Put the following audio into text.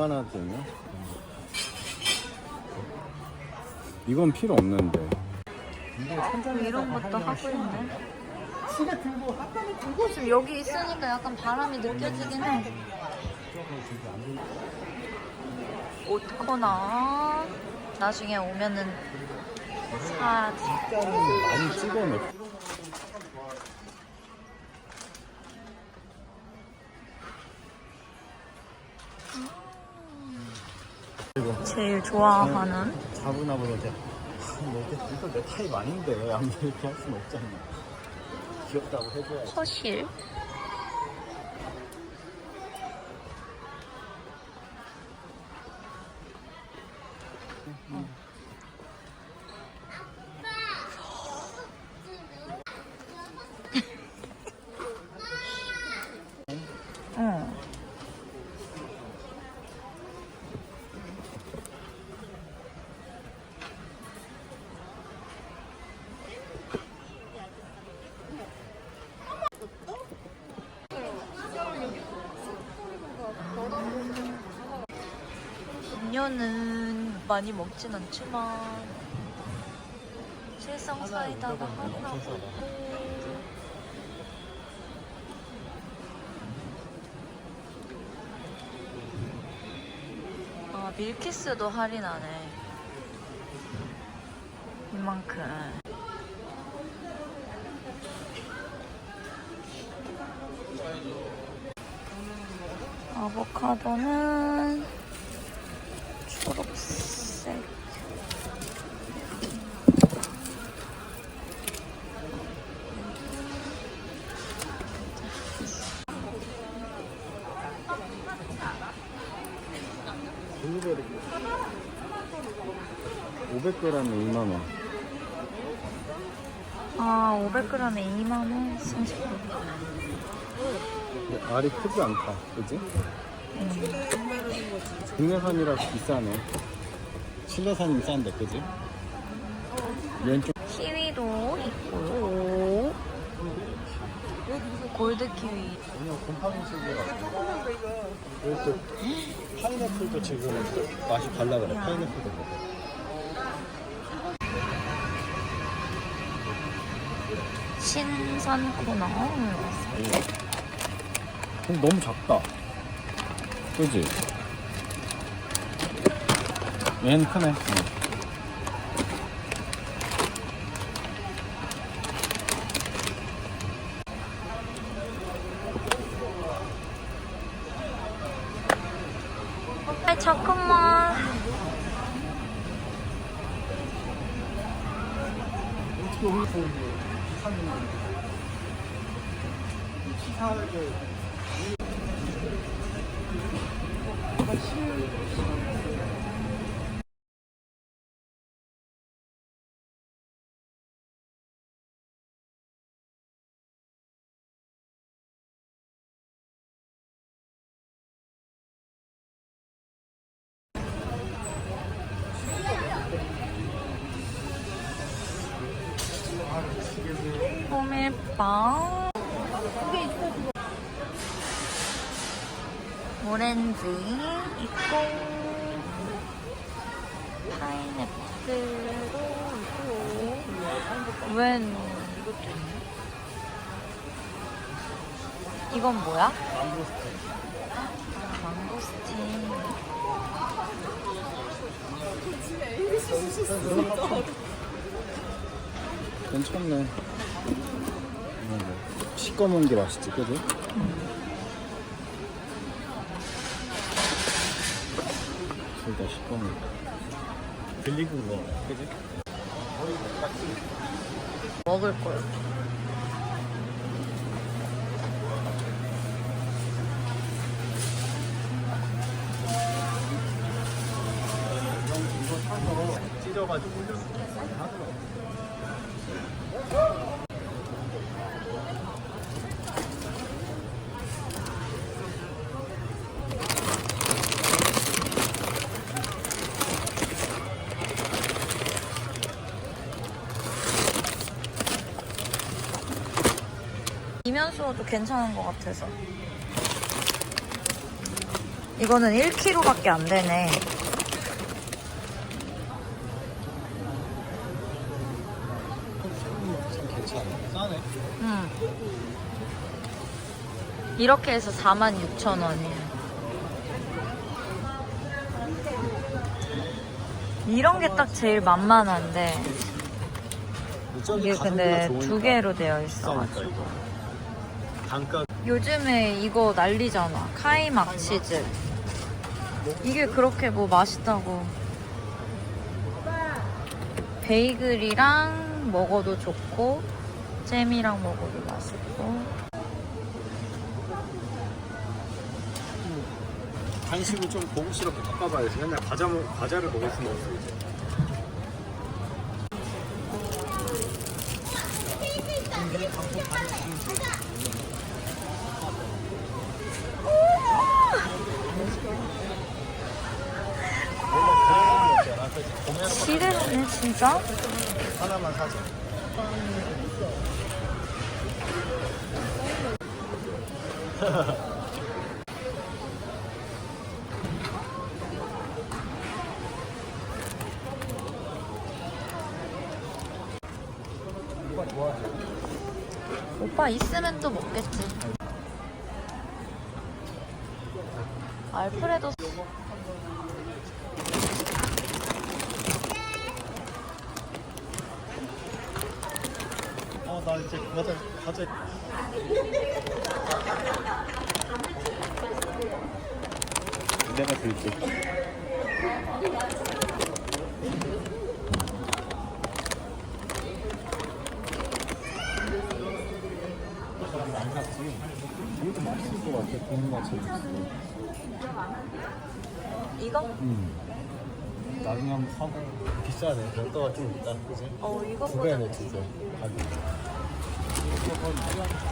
얼마나 되냐? 이건 필요 없는데. 이런 것도 하고 있네. 지금 여기 있으니까 약간 바람이 느껴지긴 해. 옷 코너. 나중에 오면은 사지. 숫자를 많이 찍어놓. 이 제일 좋아하는 자분하고 이제 뭐 이게 이거 내 타입 아닌데 아무 이렇게 할 수는 없잖아. 귀엽다고 해줘야지. 허실. 응. 음료는 많이 먹진 않지만 실성 사이다가 하나 먹고. 아 밀키스도 할인하네. 이만큼. 아보카도는 500g에 2만 원. 아 500g에 2만원 30분 근데 알이 크지 않다, 그지? 국내산이라 비싸네. 실내산이 싼데, 그지? 왼쪽 키위도 있고 골드 키위 그냥 곰팡이 실드라고. 이렇게 파인애플도 지금 맛이 달라 그래. 파인애플도 먹어. 신선 코너 근데 너무 작다. 그지? 얘는 크네. 응. 잠깐만. 사는 치사하게 호밀빵 오렌지 있고 파인애플도 있고 웬 이건 뭐야? 망고스틴 괜찮네. 시꺼먼 게 맛있지, 그지? 둘다 시꺼먼 거. 들리고 거, 그지? 먹을 사서 찢어가지고 올려서 하더라고. 이면수도 괜찮은 것 같아서 이거는 1kg밖에 안 되네. 싸네. 응. 이렇게 해서 46,000원이에요. 이런 게 딱 제일 만만한데 이게 근데 두 개로 되어 있어. 싸니까 이거. 단가 요즘에 이거 난리잖아. 카이막 치즈. 이게 그렇게 뭐 맛있다고. 베이글이랑 먹어도 좋고, 잼이랑 먹어도 맛있고. 간식을 좀 고급스럽게 바꿔봐야지. 맨날 과자 먹- 과자를 먹을 수는 없어 이제. 지대로네, 진짜? 하나만 사자. 오빠 있으면 또 먹겠지. 알프레도 나 이제 과자 과자. 내가 들게. 안 샀지. 이것도 맛있을 것 같아. 국물 맛이. 이거? 음. 나중에 한번 사고. 비싸네. 별도가 좀 있다. 그지? 어, 이거 두 배. 가격. 이거 건